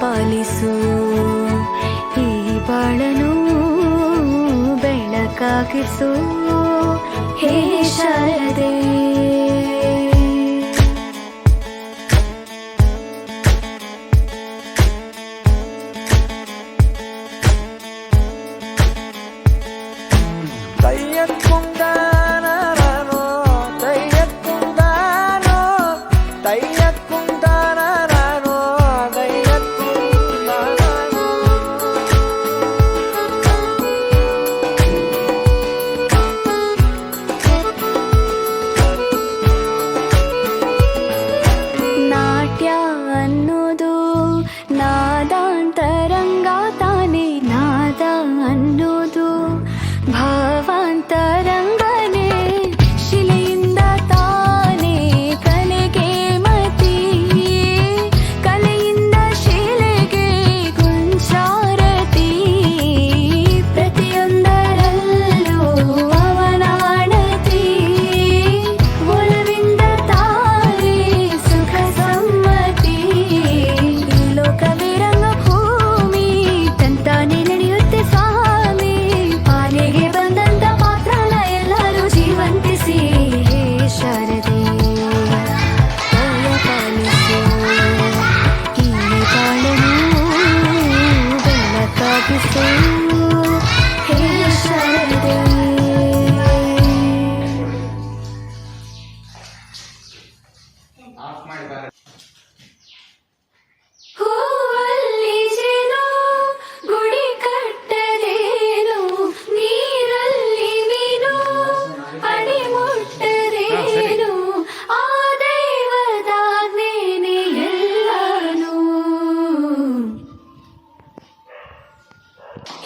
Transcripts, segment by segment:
ಪಾಲಿಸು ಈ ಬಾಳನು ಬೆಳಕಾಗಿಸು ಹೇ ಶಾರದೆ தையன் கொண்டார்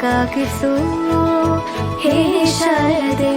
ಬೆಳಕಾಗಿಸು ಹೇ ಶಾರದೆ